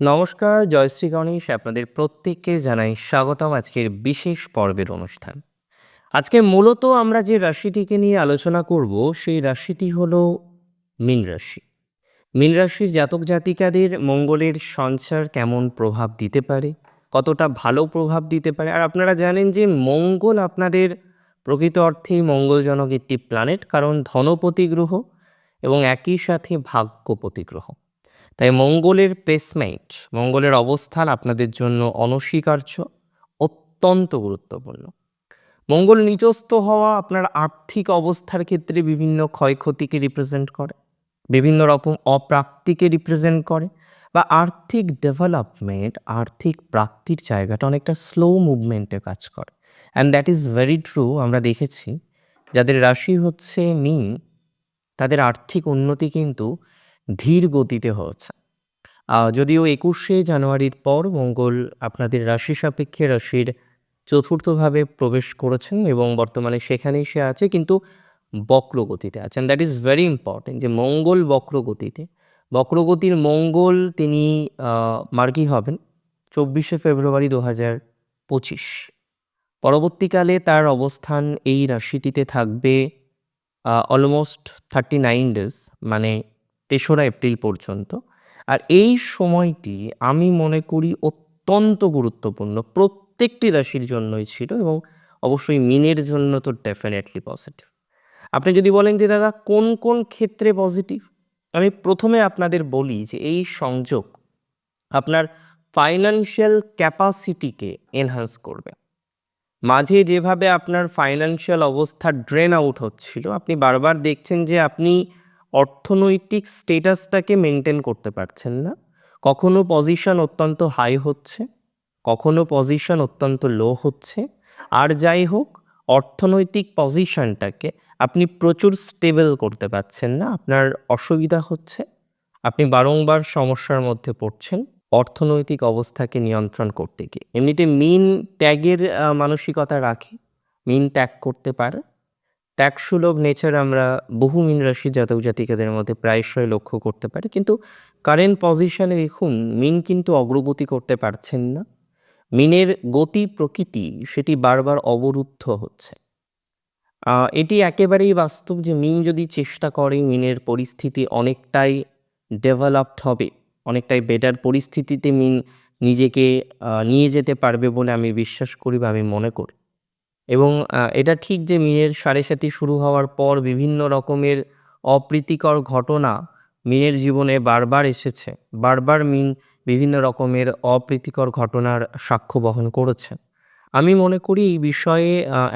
নমস্কার জয়শ্রী গণেশ আপনাদের প্রত্যেককে জানাই স্বাগতম আজকের বিশেষ পর্বের অনুষ্ঠান। আজকে মূলত আমরা যে রাশিটিকে নিয়ে আলোচনা করব, সেই রাশিটি হল মীন রাশি। মীন রাশির জাতক জাতিকাদের মঙ্গলের সঞ্চার কেমন প্রভাব দিতে পারে, কতটা ভালো প্রভাব দিতে পারে, আর আপনারা জানেন যে মঙ্গল আপনাদের প্রকৃত অর্থেই মঙ্গলজনক একটি প্ল্যানেট কারণ ধনপতি গ্রহ এবং একই সাথে ভাগ্যপতি গ্রহ। তাই মঙ্গলের প্লেসমেন্ট মঙ্গলের অবস্থান আপনাদের জন্য অনস্বীকার্য, অত্যন্ত গুরুত্বপূর্ণ। মঙ্গল নিচস্থ হওয়া আপনার আর্থিক অবস্থার ক্ষেত্রে বিভিন্ন ক্ষয়ক্ষতিকে রিপ্রেজেন্ট করে, বিভিন্ন রকম অপ্রাপ্তিকে রিপ্রেজেন্ট করে বা আর্থিক ডেভেলপমেন্ট আর্থিক প্রাপ্তির জায়গাটা অনেকটা স্লো মুভমেন্টে কাজ করে। And that is very true আমরা দেখেছি, যাদের রাশি হচ্ছে মিন, তাদের আর্থিক উন্নতি কিন্তু ধীর গতিতে হচ্ছে। যদিও একুশে জানুয়ারির পর মঙ্গল আপনাদের রাশি সাপেক্ষে রাশির চতুর্থভাবে প্রবেশ করেছেন এবং বর্তমানে সেখানেই সে আছে, কিন্তু বক্র গতিতে আছেন। দ্যাট ইজ ভেরি ইম্পর্টেন্ট যে মঙ্গল বক্র গতিতে বক্রগতির মঙ্গল তিনি মার্গী হবেন চব্বিশে ফেব্রুয়ারি দু হাজার পঁচিশ। পরবর্তীকালে তার অবস্থান এই রাশিটিতে থাকবে অলমোস্ট থার্টি নাইন ডেজ মানে তেসরা এপ্রিল পর্যন্ত। আর এই সময়টি আমি মনে করি অত্যন্ত গুরুত্বপূর্ণ। প্রত্যেকটি রাশির জন্যই ছিল এবং অবশ্যই মিনের জন্য তো ডেফিনেটলি পজিটিভ আপনি যদি বলেন যে, দাদা, কোন কোন ক্ষেত্রে পজিটিভ আমি প্রথমে আপনাদের বলি যে, এই সংযোগ আপনার ফাইন্যান্সিয়াল ক্যাপাসিটিকে এনহান্স করবে। মাঝে যেভাবে আপনার ফাইন্যান্সিয়াল অবস্থা ড্রেন আউট হচ্ছিল, আপনি বারবার দেখছেন যে, আপনি অর্থনৈতিক স্টেটাসটাকে মেনটেন করতে পারছেন না। কখনো পজিশন অত্যন্ত হাই হচ্ছে, কখনো পজিশন অত্যন্ত লো হচ্ছে। আর যাই হোক, অর্থনৈতিক পজিশনটাকে আপনি প্রচুর স্টেবল করতে পারছেন না, আপনার অসুবিধা হচ্ছে। আপনি বারংবার সমস্যার মধ্যে পড়ছেন অর্থনৈতিক অবস্থাকে নিয়ন্ত্রণ করতে গিয়ে। এমনিতে মিন ত্যাগের মানসিকতা রাখে মিন ত্যাগ করতে পারে। ত্যাগসুলভ নেচার আমরা বহু মিন রাশি জাতক জাতিকাদের মধ্যে প্রায়শই লক্ষ্য করতে পারি। কিন্তু কারেন্ট পজিশনে দেখুন মিন কিন্তু অগ্রগতি করতে পারছেন না। মিনের গতি প্রকৃতি সেটি বারবার অবরুদ্ধ হচ্ছে। এটি একেবারেই বাস্তব যে মিন যদি চেষ্টা করে মিনের পরিস্থিতি অনেকটাই ডেভেলপড হবে। অনেকটাই বেটার পরিস্থিতিতে মিন নিজেকে নিয়ে যেতে পারবে বলে আমি বিশ্বাস করি বা আমি মনে করি। এবং এটা ঠিক যে মিনের সাড়ে সাথী শুরু হওয়ার পর বিভিন্ন রকমের অপ্রীতিকর ঘটনা মিনের জীবনে বারবার এসেছে, বারবার মিন বিভিন্ন রকমের অপ্রীতিকর ঘটনার সাক্ষ্য বহন করেছেন। আমি মনে করি এই বিষয়ে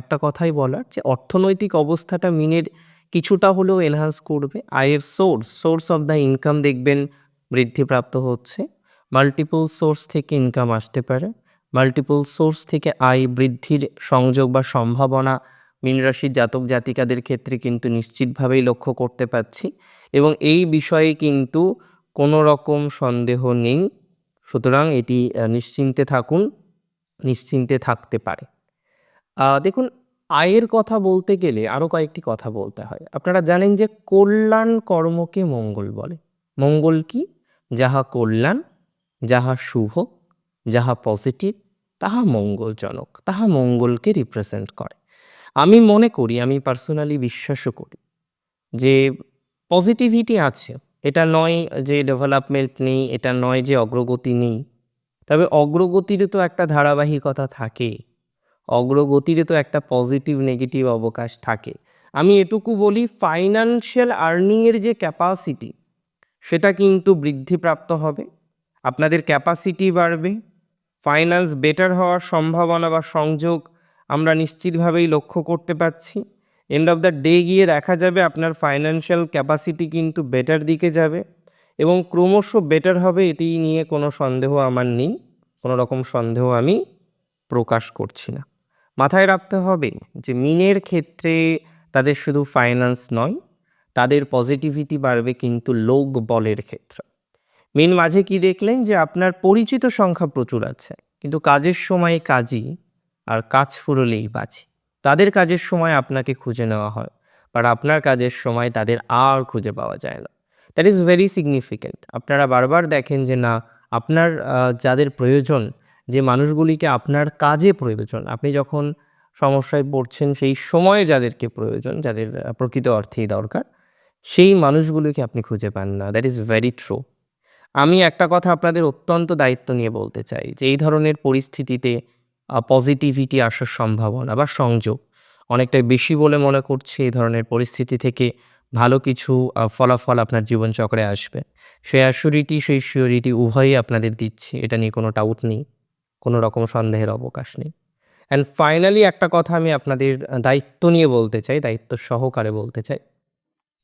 একটা কথাই বলার যে অর্থনৈতিক অবস্থাটা মিনের কিছুটা হলেও এনহান্স করবে। আয়ের source source of the income দেখবেন বৃদ্ধিপ্রাপ্ত হচ্ছে মাল্টিপল সোর্স থেকে ইনকাম আসতে পারে। মাল্টিপল সোর্স থেকে আয় বৃদ্ধির সংযোগ বা সম্ভাবনা মীন রাশির জাতক জাতিকাদের ক্ষেত্রে কিন্তু নিশ্চিতভাবেই লক্ষ্য করতে পারছি এবং এই বিষয়ে কিন্তু কোনো রকম সন্দেহ নেই। সুতরাং এটি নিশ্চিন্তে থাকুন, নিশ্চিন্তে থাকতে পারে। দেখুন, আয়ের কথা বলতে গেলে আরও কয়েকটি কথা বলতে হয়। আপনারা জানেন যে কল্যাণ কর্মকে মঙ্গল বলে। মঙ্গল কি? যাহা কল্যাণ, যাহা শুভ। যাহা পজিটিভ তাহা মঙ্গলজনক, তাহা মঙ্গলকে রিপ্রেজেন্ট করে। আমি মনে করি, আমি পার্সোনালি বিশ্বাসও করি যে পজিটিভিটি আছে, এটা নয় যে ডেভেলপমেন্ট নেই, এটা নয় যে অগ্রগতি নেই। তবে অগ্রগতির তো একটা ধারাবাহিকতা থাকে অগ্রগতিরও তো একটা পজিটিভ নেগেটিভ অবকাশ থাকে। আমি এটুকু বলি ফাইন্যান্সিয়াল আর্নিংয়ের যে ক্যাপাসিটি সেটা কিন্তু বৃদ্ধিপ্রাপ্ত হবে। আপনাদের ক্যাপাসিটি বাড়বে। ফাইন্যান্স বেটার হওয়ার সম্ভাবনা বা সংযোগ আমরা নিশ্চিতভাবেই লক্ষ্য করতে পারছি। এন্ড অফ দ্য ডে গিয়ে দেখা যাবে আপনার ফাইন্যান্সিয়াল ক্যাপাসিটি কিন্তু বেটার দিকে যাবে এবং ক্রমশ বেটার হবে এটি নিয়ে কোনো সন্দেহ আমার নেই, কোনো রকম সন্দেহ আমি প্রকাশ করছি না। মাথায় রাখতে হবে যে মিনের ক্ষেত্রে তাদের শুধু ফাইন্যান্স নয়, তাদের পজিটিভিটি বাড়বে কিন্তু লোক বলের ক্ষেত্রে। মিন মাঝে কি দেখলেন যে আপনার পরিচিত সংখ্যা প্রচুর আছে, কিন্তু কাজের সময় কাজই আর কাজ ফুরলেই বাজি। তাদের কাজের সময় আপনাকে খুঁজে নেওয়া হয় বাট আপনার কাজের সময় তাদের আর খুঁজে পাওয়া যায় না। দ্যাট ইজ ভেরি সিগনিফিক্যান্ট আপনারা বারবার দেখেন যে না, আপনার যাদের প্রয়োজন, যে মানুষগুলিকে আপনার কাজে প্রয়োজন, আপনি যখন সমস্যায় পড়ছেন, সেই সময়ে যাদেরকে প্রয়োজন, যাদের প্রকৃত অর্থেই দরকার, সেই মানুষগুলিকে আপনি খুঁজে পান না। দ্যাট ইজ ভেরি ট্রু আমি একটা কথা আপনাদের অত্যন্ত দায়িত্ব নিয়ে বলতে চাই যে এই ধরনের পরিস্থিতিতে পজিটিভিটি আসার সম্ভাবনা বা সংযোগ অনেকটাই বেশি বলে মনে করছে এই ধরনের পরিস্থিতি থেকে ভালো কিছু ফলাফল আপনার জীবনচক্রে আসবে। সেই অ্যাসিওরিটি সেই সিওরিটি উভয়ই আপনাদের দিচ্ছে, এটা নিয়ে কোনো ডাউট নেই, কোনো রকম সন্দেহের অবকাশ নেই। অ্যান্ড ফাইনালি একটা কথা আমি আপনাদের দায়িত্ব নিয়ে বলতে চাই, দায়িত্ব সহকারে বলতে চাই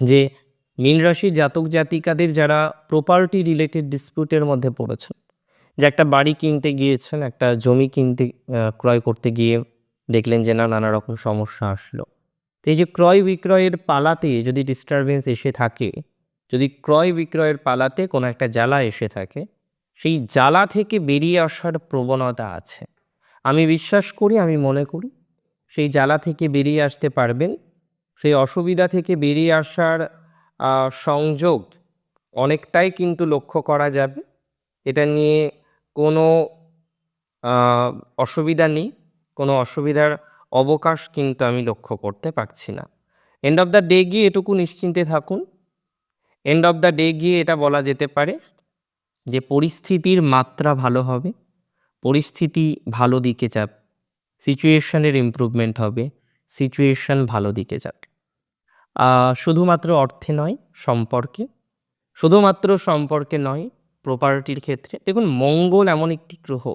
যে মীন রাশির জাতক জাতিকাদের যারা প্রপার্টি রিলেটেড ডিসপিউটের মধ্যে পড়েছেন, যে একটা বাড়ি কিনতে গিয়েছেন, একটা জমি কিনতে ক্রয় করতে গিয়ে দেখলেন যে না, নানা রকম সমস্যা আসলো। তো এই যে ক্রয় বিক্রয়ের পালাতে যদি ডিস্টারবেন্স এসে থাকে, যদি ক্রয় বিক্রয়ের পালাতে কোনো একটা জ্বালা এসে থাকে, সেই জ্বালা থেকে বেরিয়ে আসার প্রবণতা আছে। আমি বিশ্বাস করি, আমি মনে করি, সেই জ্বালা থেকে বেরিয়ে আসতে পারবেন, সেই অসুবিধা থেকে বেরিয়ে আসার সংযোগ অনেকটাই কিন্তু লক্ষ্য করা যাবে। এটা নিয়ে কোনো অসুবিধা নেই। কোনো অসুবিধার অবকাশ কিন্তু আমি লক্ষ্য করতে পারছি না। এন্ড অফ দ্য ডে গিয়ে এটুকু নিশ্চিন্তে থাকুন। এন্ড অফ দ্য ডে গিয়ে এটা বলা যেতে পারে যে পরিস্থিতির মাত্রা ভালো হবে, পরিস্থিতি ভালো দিকে যাবে সিচুয়েশনের ইমপ্রুভমেন্ট হবে সিচুয়েশন ভালো দিকে যাবে। শুধুমাত্র অর্থে নয়, সম্পর্কে। শুধুমাত্র সম্পর্কে নয় প্রপার্টির ক্ষেত্রে। দেখুন, মঙ্গল এমন একটি গ্রহ।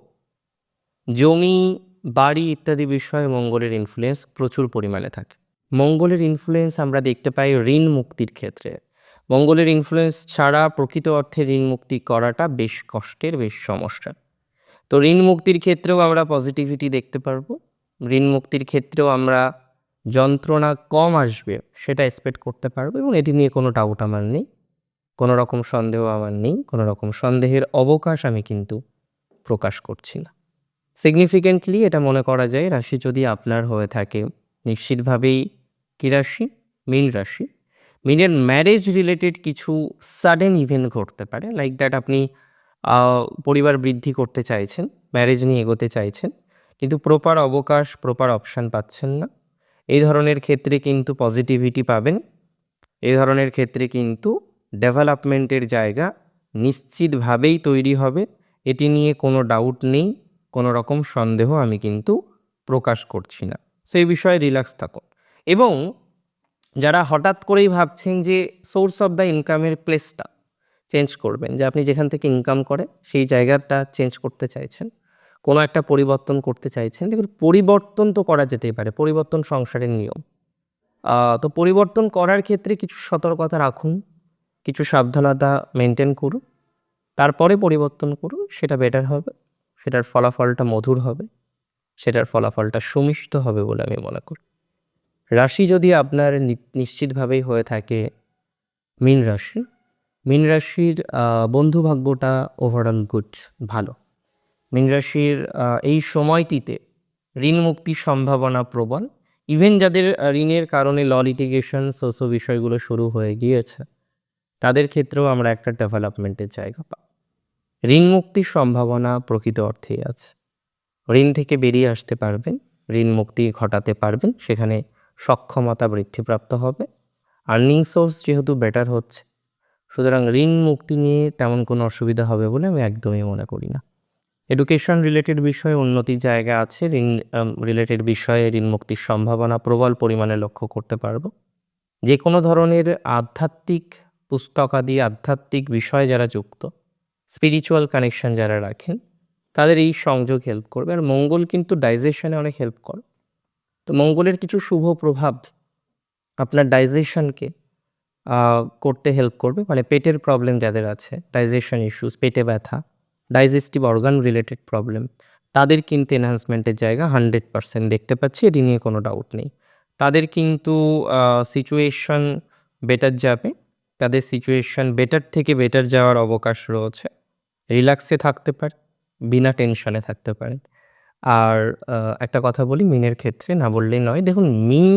জমি, বাড়ি ইত্যাদি বিষয়ে মঙ্গলের ইনফ্লুয়েন্স প্রচুর পরিমাণে থাকে। মঙ্গলের ইনফ্লুয়েন্স আমরা দেখতে পাই ঋণ মুক্তির ক্ষেত্রে। মঙ্গলের ইনফ্লুয়েন্স ছাড়া প্রকৃত অর্থে ঋণ মুক্তি করাটা বেশ কষ্টের, বেশ সমস্যা। তো ঋণ মুক্তির ক্ষেত্রেও আমরা পজিটিভিটি দেখতে পারব। ঋণ মুক্তির ক্ষেত্রেও আমরা যন্ত্রণা কম আসবে, সেটা এক্সপেক্ট করতে পারব এবং এটি নিয়ে কোনো ডাউট আমার নেই। কোনো রকম সন্দেহ আমার নেই, কোনো রকম সন্দেহের অবকাশ আমি কিন্তু প্রকাশ করছি না। সিগনিফিকেন্টলি এটা মনে করা যায়, রাশি যদি আপনার হয়ে থাকে, নিশ্চিতভাবেই কী রাশি? মীন রাশি। মিনের ম্যারেজ রিলেটেড কিছু সাডেন ইভেন্ট ঘটতে পারে লাইক দ্যাট আপনি পরিবার বৃদ্ধি করতে চাইছেন ম্যারেজ নিয়ে এগোতে চাইছেন, কিন্তু প্রপার অবকাশ প্রপার অপশান পাচ্ছেন না। এই ধরনের ক্ষেত্রে কিন্তু পজিটিভিটি পাবেন। এই ধরনের ক্ষেত্রে কিন্তু ডেভেলপমেন্টের জায়গা নিশ্চিতভাবেই তৈরি হবে। এটি নিয়ে কোনো ডাউট নেই, কোনো রকম সন্দেহ আমি কিন্তু প্রকাশ করছি না। সেই বিষয়ে রিল্যাক্স থাকুন। এবং যারা হঠাৎ করেই ভাবছেন যে সোর্স অফ দ্য ইনকামের প্লেসটা চেঞ্জ করবেন, যে আপনি যেখান থেকে ইনকাম করে সেই জায়গাটা চেঞ্জ করতে চাইছেন কোনো একটা পরিবর্তন করতে চাইছেন, দেখুন পরিবর্তন তো করা যেতেই পারে, পরিবর্তন সংসারের নিয়ম। তো পরিবর্তন করার ক্ষেত্রে কিছু সতর্কতা রাখুন, কিছু সাবধানতা মেনটেন করুন, তারপরে পরিবর্তন করুন, সেটা বেটার হবে, সেটার ফলাফলটা মধুর হবে, সেটার ফলাফলটা সুমিষ্ট হবে বলে আমি মনে করি। রাশি যদি আপনার নিশ্চিতভাবেই হয়ে থাকে মীন রাশি, মীন রাশির বন্ধু ভাগ্যটা ওভারঅল গুড ভালো। মীন রাশির এই সময়টিতে ঋণ মুক্তির সম্ভাবনা প্রবল। ইভেন যাদের ঋণের কারণে ল লিটিগেশন সোসো বিষয়গুলো শুরু হয়ে গিয়েছে, তাদের ক্ষেত্রেও আমরা একটা ডেভেলপমেন্টের জায়গা পাই ঋণ মুক্তির সম্ভাবনা প্রকৃত অর্থেই আছে। ঋণ থেকে বেরিয়ে আসতে পারবেন, ঋণ মুক্তি ঘটাতে পারবেন, সেখানে সক্ষমতা বৃদ্ধিপ্রাপ্ত হবে। আর্নিং সোর্স যেহেতু বেটার হচ্ছে, সুতরাং ঋণ মুক্তি নিয়ে তেমন কোনো অসুবিধা হবে বলে আমি একদমই মনে করি না। এডুকেশন রিলেটেড বিষয়ে উন্নতির জায়গা আছে, ঋণ রিলেটেড বিষয়ে ঋণ মুক্তির সম্ভাবনা প্রবল পরিমাণে লক্ষ্য করতে পারব। যে কোনো ধরনের আধ্যাত্মিক পুস্তকাদি আধ্যাত্মিক বিষয়ে যারা যুক্ত স্পিরিচুয়াল কানেকশন যারা রাখেন, তাদের এই সংযোগ হেল্প করবে। আর মঙ্গল কিন্তু ডাইজেশনে অনেক হেল্প করে। তো মঙ্গলের কিছু শুভ প্রভাব আপনার ডাইজেশনকে করতে হেল্প করবে। মানে পেটের প্রবলেম যাদের আছে ডাইজেশন ইস্যুস পেটে ব্যথা ডাইজেস্টিভ অর্গান রিলেটেড প্রবলেম তাদের কিন্তু এনহান্সমেন্টের জায়গা হান্ড্রেড পার্সেন্ট দেখতে পাচ্ছি, এটি নিয়ে কোনো ডাউট নেই। তাদের কিন্তু সিচুয়েশন বেটার যাবে। তাদের সিচুয়েশন বেটার থেকে বেটার যাওয়ার অবকাশ রয়েছে। রিল্যাক্সে থাকতে পারে, বিনা টেনশনে থাকতে পারেন আর একটা কথা বলি মিনের ক্ষেত্রে না বললেই নয়। দেখুন মিন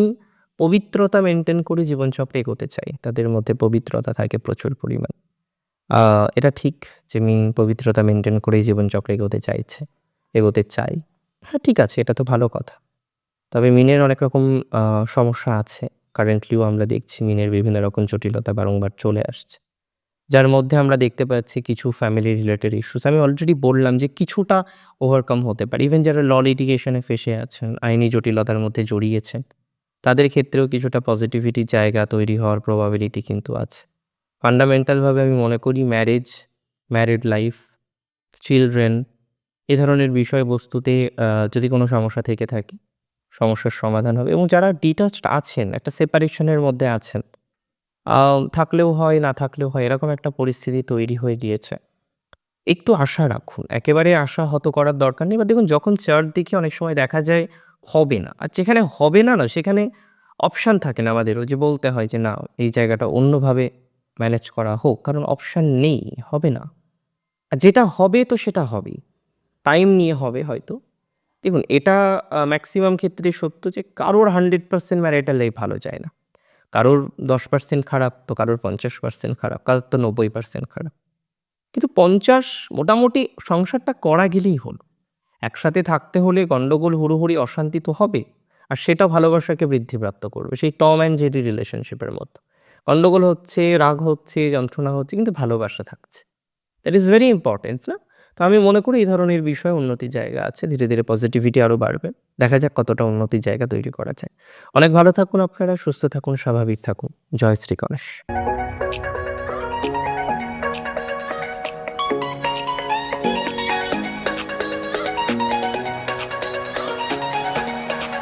পবিত্রতা মেনটেন করে জীবনচক্রে এগোতে চাই। তাদের মধ্যে পবিত্রতা থাকে প্রচুর পরিমাণ। এটা ঠিক যে মিন পবিত্রতা মেনটেন করেই জীবনচক্রে এগোতে চাইছে, এগোতে চাই। হ্যাঁ ঠিক আছে, এটা তো ভালো কথা। তবে মিনের অনেক রকম সমস্যা আছে। কারেন্টলিও আমরা দেখছি মিনের বিভিন্ন রকম জটিলতা বারংবার চলে আসছে। যার মধ্যে আমরা দেখতে পাচ্ছি কিছু ফ্যামিলি রিলেটেড ইস্যুস আমি অলরেডি বললাম যে কিছুটা ওভারকাম হতে পারে। ইভেন যারা ল লিটিগেশনে ফেসে আছেন, আইনি জটিলতার মধ্যে জড়িয়েছেন, তাদের ক্ষেত্রেও কিছুটা পজিটিভিটি জায়গা তৈরি হওয়ার প্রবাবিলিটি কিন্তু আছে। ফান্ডামেন্টালভাবে আমি মনে করি ম্যারেজ ম্যারিড লাইফ চিলড্রেন এ ধরনের বিষয়বস্তুতে যদি কোনো সমস্যা থেকে থাকে, সমস্যার সমাধান হবে এবং যারা ডিটাচড আছেন, একটা সেপারেশনের মধ্যে আছেন থাকলেও হয়, না থাকলেও হয়, এরকম একটা পরিস্থিতি তৈরি হয়ে গিয়েছে। একটু আশা রাখুন, একেবারে আশা হত করার দরকার নেই, বা দেখুন যখন চারদিকে অনেক সময় দেখা যায় হবে না, আর যেখানে হবে না না, সেখানে অপশান থাকে না আমাদেরও যে বলতে হয় যে, না, এই জায়গাটা অন্যভাবে ম্যানেজ করা হোক, কারণ অপশান নেই, হবে না। আর যেটা হবে তো সেটা হবেই টাইম নিয়ে হবে হয়তো। দেখুন, এটা ম্যাক্সিমাম ক্ষেত্রে সত্য যে কারোর হান্ড্রেড পার্সেন্ট লাইফ ভালো যায় না। কারোর দশ পার্সেন্ট খারাপ তো কারোর পঞ্চাশ পার্সেন্ট খারাপ, কারোর তো নব্বই পার্সেন্ট খারাপ। কিন্তু পঞ্চাশ মোটামুটি সংসারটা করা গেলেই হলো। একসাথে থাকতে হলে গণ্ডগোল হুড়োহুড়ি, অশান্তি তো হবে। আর সেটা ভালোবাসাকে বৃদ্ধিপ্রাপ্ত করবে, সেই টম অ্যান্ড জেরি রিলেশনশিপের মতো গণ্ডগোল হচ্ছে, রাগ হচ্ছে, যন্ত্রণা হচ্ছে, কিন্তু ভালোবাসা থাকছে। দ্যাট ইজ ভেরি ইম্পর্টেন্ট না? তো আমি মনে করি এই ধরনের বিষয় উন্নতির জায়গা আছে, ধীরে ধীরে পজিটিভিটি আরও বাড়বে। দেখা যাক কতটা উন্নতির জায়গা তৈরি করা যায়। অনেক ভালো থাকুন আপনারা, সুস্থ থাকুন, স্বাভাবিক থাকুন। জয় শ্রী গণেশ।